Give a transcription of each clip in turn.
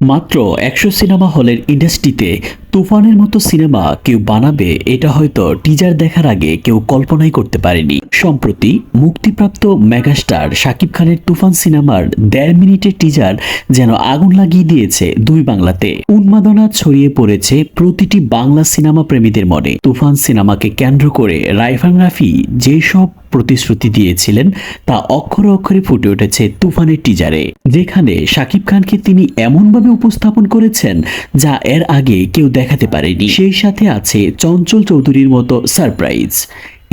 মাত্র একশো সিনেমা হলের ইন্ডাস্ট্রিতে তুফানের মতো সিনেমা কেউ বানাবে, এটা হয়তো টিজার দেখার আগে কেউ কল্পনাই করতে পারেনি। সম্প্রতি মুক্তিপ্রাপ্ত মেগাস্টার শাকিব খানের তুফান সিনেমার দেড় মিনিটের টিজার যেন আগুন লাগিয়ে দিয়েছে দুই বাংলাতে। উন্মাদনা ছড়িয়ে পড়েছে প্রতিটি বাংলা সিনেমা প্রেমীদের মনে। তুফান সিনেমাকে কেন্দ্র করে রাইফান রাফি যেসব প্রতিশ্রুতি দিয়েছিলেন, তা অক্ষরে অক্ষরে ফুটে উঠেছে তুফানের টিজারে যেখানে শাকিব খানকে তিনি এমনভাবে উপস্থাপন করেছেন যা এর আগে কেউ দেখাতে পারেনি। সেই সাথে আছে চঞ্চল চৌধুরীর মতো সারপ্রাইজ।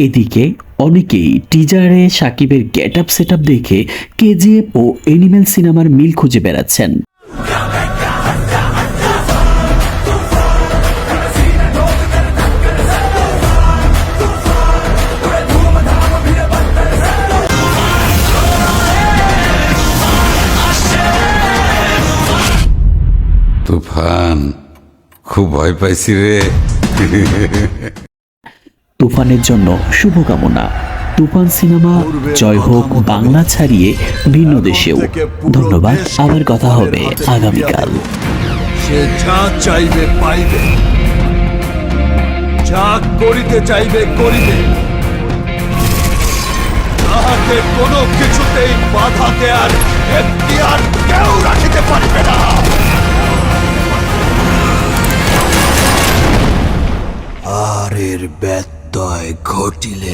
এদিকে অনেকেই টিজারে সাকিবের গেট আপ সেট আপ দেখে কেজিএফ ও এনিম্যাল সিনেমার মিল খুঁজে বেড়াচ্ছেন। তুফান। খুব ভয় পাইছি রে। তুফানের জন্য শুভকামনা। তুফান সিনেমা জয় হোক বাংলা ছাড়িয়ে ভিন্ন দেশেও। ধন্যবাদ আবার কথা হবে আগামীকাল। সে যা চাইবে পাইবে। যা করিতে চাইবে করিবে। তাহাকে কোনো কিছুতেই বাধা দেয়ার এখতিয়ার কেউ রাখিতে পারিবে না। এর ব্যত্যয় ঘটিলে